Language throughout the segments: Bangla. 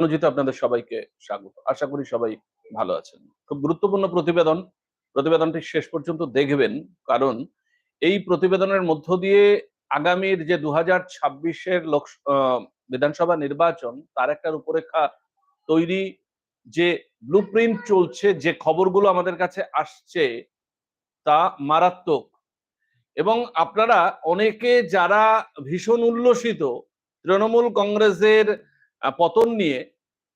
অনুজিত আপনাদের সবাইকে স্বাগত। আশা করি সবাই ভালো আছেন। খুব গুরুত্বপূর্ণ প্রতিবেদন। প্রতিবেদনটি শেষ পর্যন্ত দেখবেন, কারণ এই প্রতিবেদনের মধ্য দিয়ে আগামীর যে দু হাজার ছাব্বিশের লোক বিধানসভা নির্বাচন, তার একটা রূপরেখা তৈরি যে ব্লুপ্রিন্ট চলছে, যে খবরগুলো আমাদের কাছে আসছে, তা মারাত্মক। এবং আপনারা অনেকে যারা ভীষণ উল্লসিত তৃণমূল কংগ্রেসের পতন নিয়ে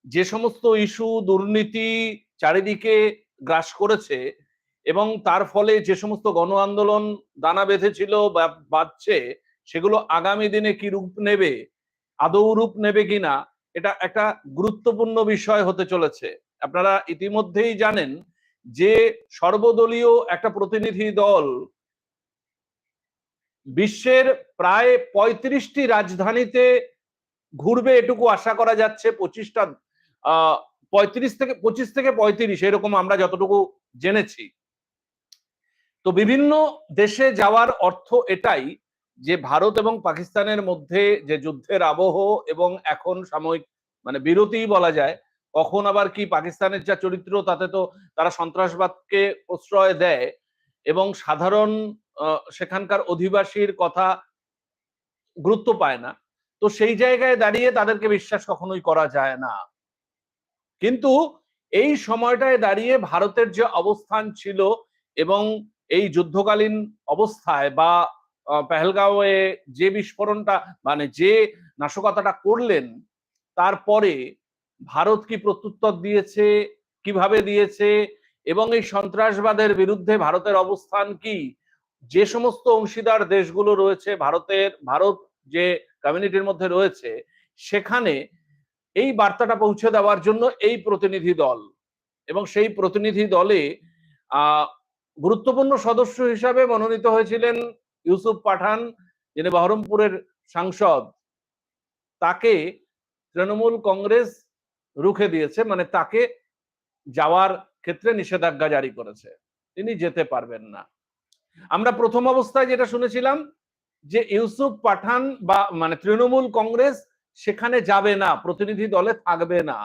যে সমস্ত ইস্যু, দুর্নীতি চারিদিকে গ্রাস করেছে এবং তার ফলে যে সমস্ত গণ আন্দোলন দানা বেঁধেছিল বা বাঁধছে, সেগুলো আগামী দিনে কি রূপ নেবে, আদৌ রূপ নেবে কিনা, এটা একটা গুরুত্বপূর্ণ বিষয় হতে চলেছে। আপনারা ইতিমধ্যেই জানেন যে সর্বদলীয় একটা প্রতিনিধি দল বিশ্বের প্রায় পঁয়ত্রিশটি রাজধানীতে ঘুরবে এটুকু আশা করা যাচ্ছে পঁচিশটা, আহ, পঁয়ত্রিশ থেকে, পঁচিশ থেকে পঁয়ত্রিশ এরকম আমরা যতটুকু জেনেছি। তো বিভিন্ন দেশে যাওয়ার অর্থ এটাই যে ভারত এবং পাকিস্তানের মধ্যে যে যুদ্ধের আবহ এবং এখন সাময়িক মানে বিরতি বলা যায়, কখন আবার কি পাকিস্তানের যা চরিত্র তাতে তো তারা সন্ত্রাসবাদকে প্রশ্রয় দেয় এবং সাধারণ সেখানকার অধিবাসীর কথা গুরুত্ব পায় না। তো সেই জায়গায় দাঁড়িয়ে তাদেরকে বিশ্বাস কখনোই করা যায় না। কিন্তু এই সময়টায় দাঁড়িয়ে ভারতের যে অবস্থান ছিল এবং এই যুদ্ধকালীন অবস্থায় বা পেহেলগাঁওয়ে যে বিস্ফোরণটা মানে যে নাশকতাটা করলেন, তারপরে ভারত কি প্রত্যুত্তর দিয়েছে, কীভাবে দিয়েছে এবং এই সন্ত্রাসবাদের বিরুদ্ধে ভারতের অবস্থান কি, যে সমস্ত অংশীদার দেশগুলো রয়েছে, ভারতের, ভারত যে কমিউনিটির মধ্যে রয়েছে, সেখানে এই বার্তাটা পৌঁছে দেওয়ার জন্য এই প্রতিনিধি দল এবং সেই প্রতিনিধি দলে গুরুত্বপূর্ণ সদস্য হিসাবে মনোনীত হয়েছিলেন ইউসুফ পাঠান, যিনি বহরমপুরের সাংসদ। তাকে তৃণমূল কংগ্রেস রুখে দিয়েছে মানে তাকে যাওয়ার ক্ষেত্রে নিষেধাজ্ঞা জারি করেছে। তিনি যেতে পারবেন না। আমরা প্রথম অবস্থায় যেটা শুনেছিলাম যে ইউসুফ পাঠান বা মানে তৃণমূল কংগ্রেস সেখানে যাবে না, প্রতিনিধি দলে থাকবে না।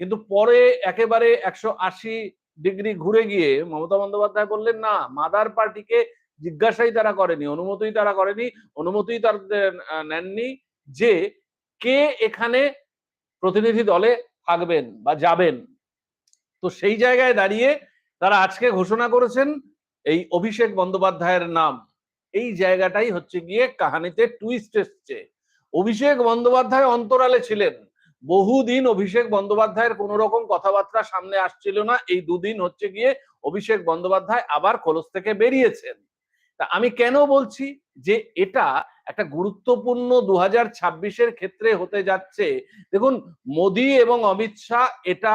কিন্তু পরে একেবারে একশো আশি ডিগ্রি ঘুরে গিয়ে মমতা বন্দ্যোপাধ্যায় বললেন, না, মাদার পার্টিকে জিজ্ঞাসাই তারা করেনি, অনুমতিই তারা করেনি, অনুমতিই তারা নেননি যে কে এখানে প্রতিনিধি দলে থাকবেন বা যাবেন। তো সেই জায়গায় দাঁড়িয়ে তারা আজকে ঘোষণা করেছেন এই অভিষেক বন্দ্যোপাধ্যায়ের নাম। এই জায়গাটাই হচ্ছে গিয়ে কাহানিতে টুইস্ট এসছে। অভিষেক বন্দ্যোপাধ্যায় অন্তরালে ছিলেন। বহুদিন অভিষেক বন্দ্যোপাধ্যায়ের কোন রকম কথাবার্তা সামনে আসছিল না। এই দুদিন হচ্ছে গিয়ে অভিষেক বন্দ্যোপাধ্যায় আবার খোলস থেকে বেরিয়েছেন। তা আমি কেন বলছি? যে এটা একটা গুরুত্বপূর্ণ দু হাজার ছাব্বিশের ক্ষেত্রে হতে যাচ্ছে। দেখুন, মোদি এবং অমিত শাহ এটা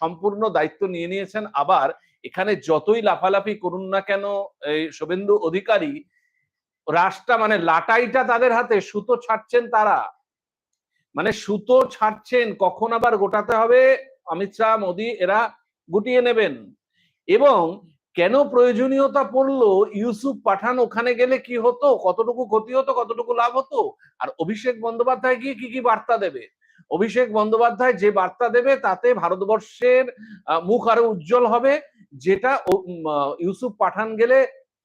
সম্পূর্ণ দায়িত্ব নিয়ে নিয়েছেন। আবার এখানে যতই লাফালাফি করুন না কেন, এই শুভেন্দু অধিকারী রাশটা মানে লাটাইটা তাদের হাতে, সুতো ছাড়ছেন তারা। মানে সুতো ছাড়ছেন, কখন আবার গোটাতে হবে? অমিত শাহ, মোদী, এরা গুটিয়ে নেবেন। এবং কেন প্রয়োজনীয়তা পড়ল? ইউসুফ পাঠান ওখানে গেলে কি হতো? কতটুকু ক্ষতি হতো, কতটুকু লাভ হতো? আর অভিষেক বন্দ্যোপাধ্যায় গিয়ে কি কি বার্তা দেবে? অভিষেক বন্দ্যোপাধ্যায় যে বার্তা দেবে, তাতে ভারতবর্ষের মুখ আরও উজ্জ্বল হবে। যেটা ইউসুফ পাঠান গেলে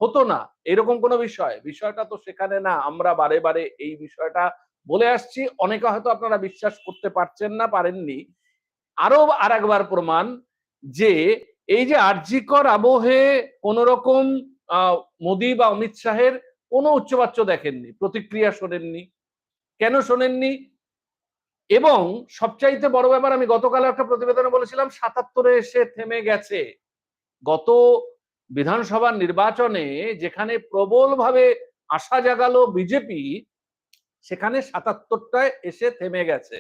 হতো না। এরকম কোনো বিষয়। বিষয়টা তো সেখানে না। আমরা বারে বারে এই বিষয়টা বলে আসছি। অনেকে হয়তো আপনারা বিশ্বাস করতে পারছেন না, পারেননি। আরও আর একবার প্রমাণ যে এই যে আর্যিকর আবহে কোন রকম মোদী বা অমিত শাহের কোনো উচ্চবাচ্য দেখেননি, প্রতিক্রিয়া শোনেননি। কেন শোনেননি? এবং সবচাইতে বড় ব্যাপার, আমি গতকাল একটা প্রতিবেদনে বলেছিলাম, সাতাত্তরে এসে থেমে গেছে। গত বিধানসভা নির্বাচনে যেখানে প্রবলভাবে আশা জাগালো বিজেপি, সেখানে সাতাত্তরটায় এসে থেমে গেছে।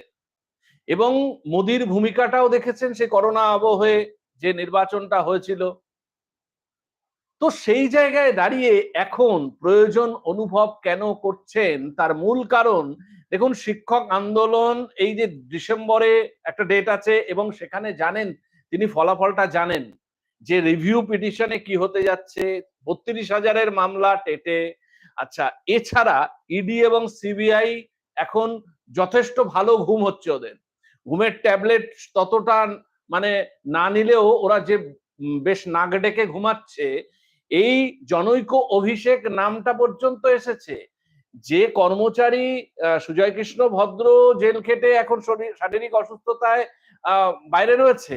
এবং মোদির ভূমিকাটাও দেখেছেন সে করোনা আবহে যে নির্বাচনটা হয়েছিল। তো সেই জায়গায় দাঁড়িয়ে এখন প্রয়োজন অনুভব কেন করছেন? তার মূল কারণ, দেখুন, শিক্ষক আন্দোলন এই যে ডিসেম্বরে একটা ডেট আছে এবং সেখানে জানেন, তিনি ফলাফলটা জানেন। যে রিভিউ পিটিশনে কি হতে যাচ্ছে, বত্রিশ হাজারের মামলা টেটে। আচ্ছা এছাড়া ইডি এবং সিবিআই এখন যথেষ্ট ভালো ঘুম হচ্ছে ওদের। ঘুমের ট্যাবলেট ততটা মানে না নিলেও ওরা যে বেশ নাক ডেকে ঘুমাচ্ছে, এই জনৈক অভিষেক নামটা পর্যন্ত এসেছে। যে কর্মচারী সুজয় কৃষ্ণ ভদ্র জেল খেটে এখন শরীর- শারীরিক অসুস্থতায় বাইরে রয়েছে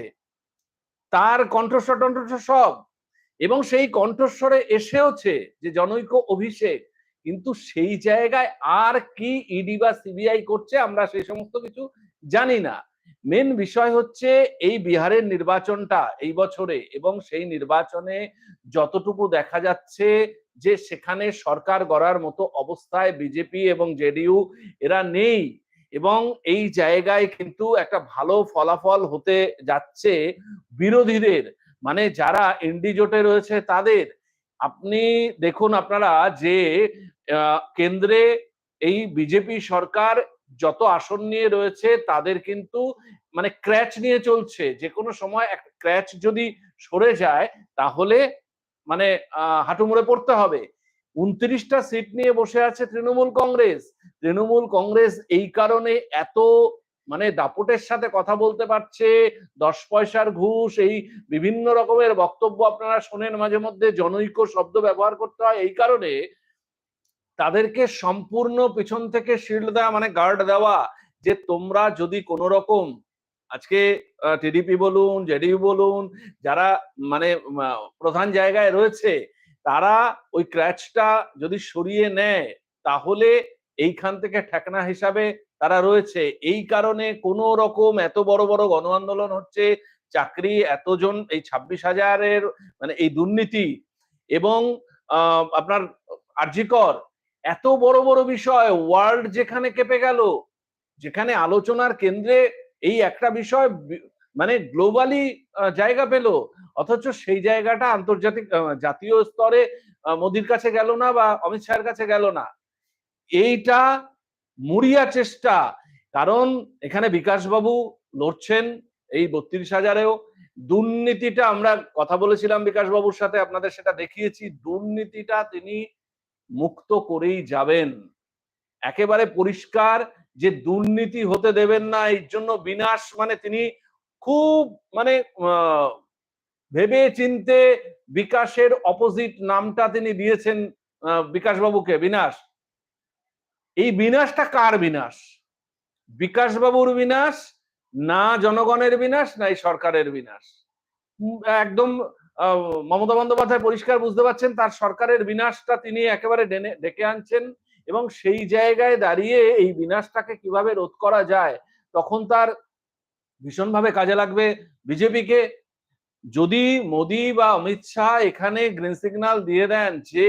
তার কণ্ঠস্বর টণ্ঠস্বর সব। এবং সেই কণ্ঠস্বরে এসেওছে যে জনৈক অভিষেক। কিন্তু সেই জায়গায় আর কি ইডি বা সিবিআই করছে আমরা সেই সমস্ত কিছু জানি না। মেন বিষয় হচ্ছে এই বিহারের নির্বাচনটা এই বছরে এবং সেই নির্বাচনে যতটুকু দেখা যাচ্ছে যে সেখানে সরকার গড়ার মতো অবস্থায় বিজেপি এবং জেডিইউ এরা নেই। এবং এই জায়গায় কিন্তু একটা ভালো ফলাফল হতে যাচ্ছে বিরোধীদের। মানে যারা এনডি জোটে রয়েছে তাদের। আপনি দেখুন আপনারা যে কেন্দ্রে এই বিজেপি সরকার যত আসন নিয়ে রয়েছে তাদের কিন্তু মানে ক্র্যাচ নিয়ে চলছে। যে কোনো সময় এক ক্র্যাচ যদি সরে যায় তাহলে মানে আহ, হাঁটু মুড়ে পড়তে হবে। উনত্রিশটা সিট নিয়ে বসে আছে তৃণমূল কংগ্রেস। তৃণমূল কংগ্রেস এই কারণে এত মানে দাপটের সাথে কথা বলতে পারছে, দশ পয়সার ঘুষ, এই বিভিন্ন রকমের বক্তব্য আপনারা শোনেন মাঝে মধ্যে, জনৈক শব্দ ব্যবহার করতে হয়, এই কারণে তাদেরকে সম্পূর্ণ পিছন থেকে শিল্ড দেওয়া মানে গার্ড দেওয়া, যে তোমরা যদি কোন রকম আজকে টিডিপি বলুন, জেডিইউ বলুন, যারা মানে প্রধান জায়গায় রয়েছে তারা ওই ক্র্যাচটা যদি সরিয়ে নেয়, তাহলে এইখান থেকে ঠেকনা হিসাবে তারা রয়েছে। এই কারণে কোন রকম এত বড় বড় গণ আন্দোলন হচ্ছে, চাকরি এতজন, এই ছাব্বিশ হাজারের মানে এই দুর্নীতি এবং আপনার আর্জিকর, এত বড় বড় বিষয়, ওয়ার্ল্ড যেখানে কেঁপে গেল, যেখানে আলোচনার কেন্দ্রে এই একটা বিষয় মানে গ্লোবালি জায়গা পেল, অথচ সেই জায়গাটা আন্তর্জাতিক জাতীয় স্তরে মোদির কাছে গেল না বা অমিত শাহের কাছে গেল না। এইটা মুড়িয়া চেষ্টা। কারণ এখানে বিকাশবাবু লড়ছেন এই বত্রিশ হাজারেও। দুর্নীতিটা আমরা কথা বলেছিলাম বিকাশবাবুর সাথে, আপনাদের সেটা দেখিয়েছি। দুর্নীতিটা তিনি মুক্ত করেই যাবেন। একেবারে পরিষ্কার যে দুর্নীতি হতে দেবেন না, এর জন্য বিনাশ মানে তিনি খুব মানে ভেবে চিনতে বিকাশের অপোজিট নামটা তিনি দিয়েছেন বিকাশবাবুকে, বিনাশ। এই বিনাশটা কার বিনাশ? বিকাশবাবুর বিনাশ, না জনগণের বিনাশ, না এই সরকারের বিনাশ? একদম মমতা বন্দ্যোপাধ্যায় পরিষ্কার বুঝতে পারছেন, তার সরকারের বিনাশটা তিনি একেবারে ডেনে- ডেকে আনছেন এবং সেই জায়গায় দাঁড়িয়ে এই বিনাশটাকে কীভাবে রোধ করা যায়, তখন তার ভীষণভাবে কাজে লাগবে। বিজেপিকে যদি মোদি বা অমিত শাহ এখানে গ্রিন সিগন্যাল দিয়ে দেন যে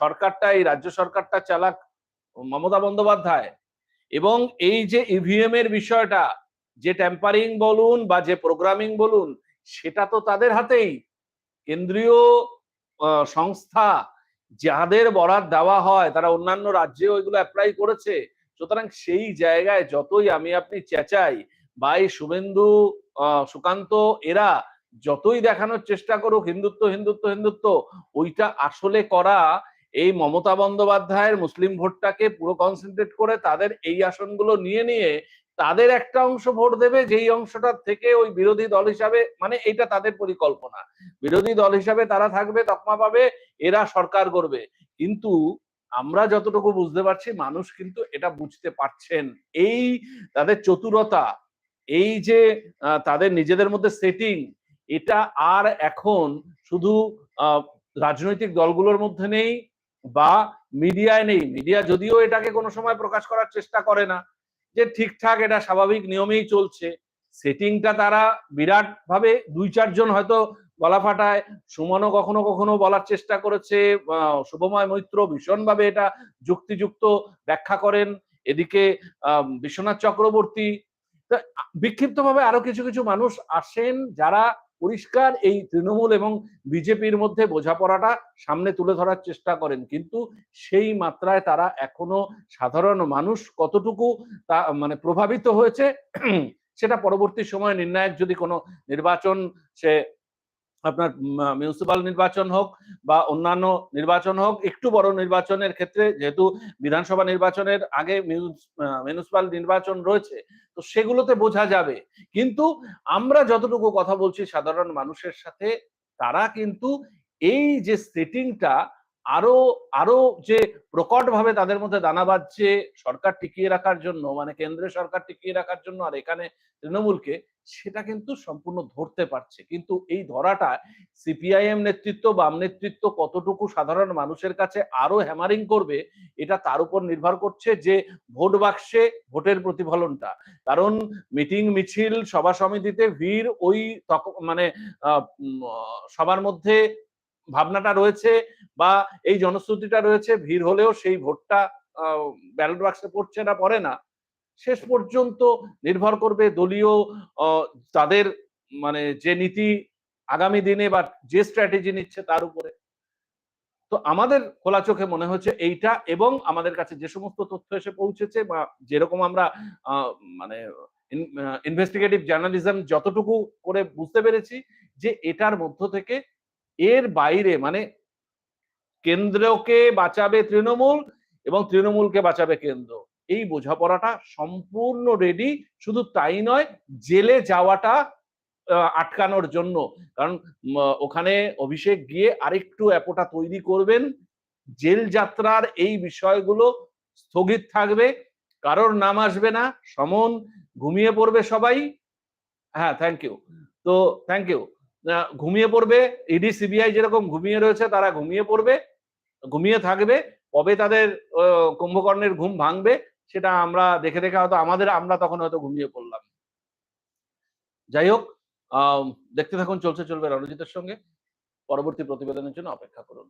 সরকারটা, এই রাজ্য সরকারটা চালাক মমতা বন্দ্যোপাধ্যায় এবং এই যে ইভিএম এর বিষয়টা, যে ট্যাম্পারিং বলুন বা যে প্রোগ্রামিং বলুন, সেটা তো তাদের হাতেই। কেন্দ্রীয় সংস্থা যাদের বরাদ দেওয়া হয়, তারা অন্যান্য রাজ্যে ওইগুলো অ্যাপ্লাই করেছে। সুতরাং সেই জায়গায় যতই আমি আপনি চেঁচাই এই শুভেন্দু সুকান্ত, এরা যতই দেখানোর চেষ্টা করুক, হিন্দুত্ব হিন্দুত্ব হিন্দুত্ব, ওইটা আসলে করা এই মমতা বন্দ্যোপাধ্যায়ের মুসলিম ভোটটাকে পুরো কনসেন্ট্রেট করে তাদের এই আসনগুলো নিয়ে নিয়ে তাদের একটা অংশ ভোট দেবে, যেই অংশটার থেকে ওই বিরোধী দল হিসাবে মানে এটা তাদের পরিকল্পনা। বিরোধী দল হিসাবে তারা থাকবে, তকমা পাবে, এরা সরকার করবে কিন্তু আমরা যতটুকু বুঝতে পারছি, মানুষ কিন্তু এটা বুঝতে পারছেন। এই তাদের চতুরতা এই যে তাদের নিজেদের মধ্যে সেটিং এটা আর এখন শুধু রাজনৈতিক দলগুলোর মধ্যে নেই বা মিডিয়ায় নেই। মিডিয়া যদিও এটাকে কোনো সময় প্রকাশ করার চেষ্টা করে না, যে ঠিকঠাক এটা স্বাভাবিক নিয়মেই চলছে। সেটিংটা তারা বিরাট ভাবে দুই চারজন হয়তো গলা ফাটায়। সুমনও কখনো কখনো বলার চেষ্টা করেছে শুভময় মৈত্র ভীষণভাবে এটা যুক্তিযুক্ত ব্যাখ্যা করেন। এদিকে বিশ্বনাথ চক্রবর্তী বিক্ষিপ্ত ভাবে আরও কিছু কিছু মানুষ আসেন যারা পরিষ্কার এই তৃণমূল এবং বিজেপির মধ্যে বোঝাপড়াটা সামনে তুলে ধরার চেষ্টা করেন। কিন্তু সেই মাত্রায় তারা এখনও সাধারণ মানুষ কতটুকু তা মানে প্রভাবিত হয়েছে, সেটা পরবর্তী সময় নির্ণায়ক যদি কোনো নির্বাচন সে আপনার মিউনিসিপাল নির্বাচন হোক বা অন্যান্য নির্বাচন হোক, একটু বড় নির্বাচনের ক্ষেত্রে যেহেতু বিধানসভা নির্বাচনের আগে মিউনিসিপাল নির্বাচন রয়েছে, তো সেগুলোতে বোঝা যাবে। কিন্তু আমরা যতটুকু কথা বলছি সাধারণ মানুষের সাথে, তারা কিন্তু এই যে সেটিংটা আরও আরও যে প্রকট ভাবে তাদের মধ্যে দানা বাঁধছে, সরকার টিকিয়ে রাখার জন্য মানে কেন্দ্রের সরকার টিকিয়ে রাখার জন্য, আর এখানে তৃণমূলকে সেটা কিন্তু সম্পূর্ণ ধরতে পারছে। কিন্তু এই ধরাটা সিপিআইএম নেতৃত্ব, বাম নেতৃত্ব কতটুকু সাধারণ মানুষের কাছে আরও হ্যামারিং করবে, এটা তার উপর নির্ভর করছে যে ভোট বাক্সে ভোটের প্রতিফলনটা। কারণ মিটিং, মিছিল, সভা সমিতিতে ভিড় ওই মানে সবার মধ্যে ভাবনাটা রয়েছে বা এই জনশ্রুতিটা রয়েছে, ভিড় হলেও সেই ভোটটা ব্যালট বাক্সে পড়ছে না, পড়ে না। শেষ পর্যন্ত নির্ভর করবে দলীয় তাদের মানে যে নীতি আগামী দিনে বা যে স্ট্র্যাটেজি নিচ্ছে তার উপরে। তো আমাদের খোলা চোখে মনে হচ্ছে এইটা এবং আমাদের কাছে যে সমস্ত তথ্য এসে পৌঁছেছে বা যেরকম আমরা মানে ইনভেস্টিগেটিভ জার্নালিজম যতটুকু করে বুঝতে পেরেছি যে এটার মধ্য থেকে এর বাইরে মানে কেন্দ্রকে বাঁচাবে তৃণমূল এবং তৃণমূলকে বাঁচাবে কেন্দ্র। এই বোঝাপড়াটা সম্পূর্ণ রেডি শুধু তাই নয়, জেলে যাওয়াটা আটকানোর জন্য। কারণ ওখানে অভিষেক গিয়ে আরেকটু অ্যাপোটা তৈরি করবেন। জেল যাত্রার এই বিষয়গুলো স্থগিত থাকবে। কারোর নাম আসবে না। সমন, ঘুমিয়ে পড়বে সবাই। হ্যাঁ থ্যাংক ইউ তো থ্যাংক ইউ ঘুমিয়ে পড়বে ইডি সিবিআই যেরকম ঘুমিয়ে রয়েছে, তারা ঘুমিয়ে পড়বে, ঘুমিয়ে থাকবে। কবে তাদের কুম্ভকর্ণের ঘুম ভাঙবে সেটা আমরা দেখে দেখে হয়তো আমাদের আমরা তখন হয়তো ঘুমিয়ে পড়লাম। যাই হোক দেখতে থাকুন, চলছে, চলবে রণজিতের সঙ্গে। পরবর্তী প্রতিবেদনের জন্য অপেক্ষা করুন।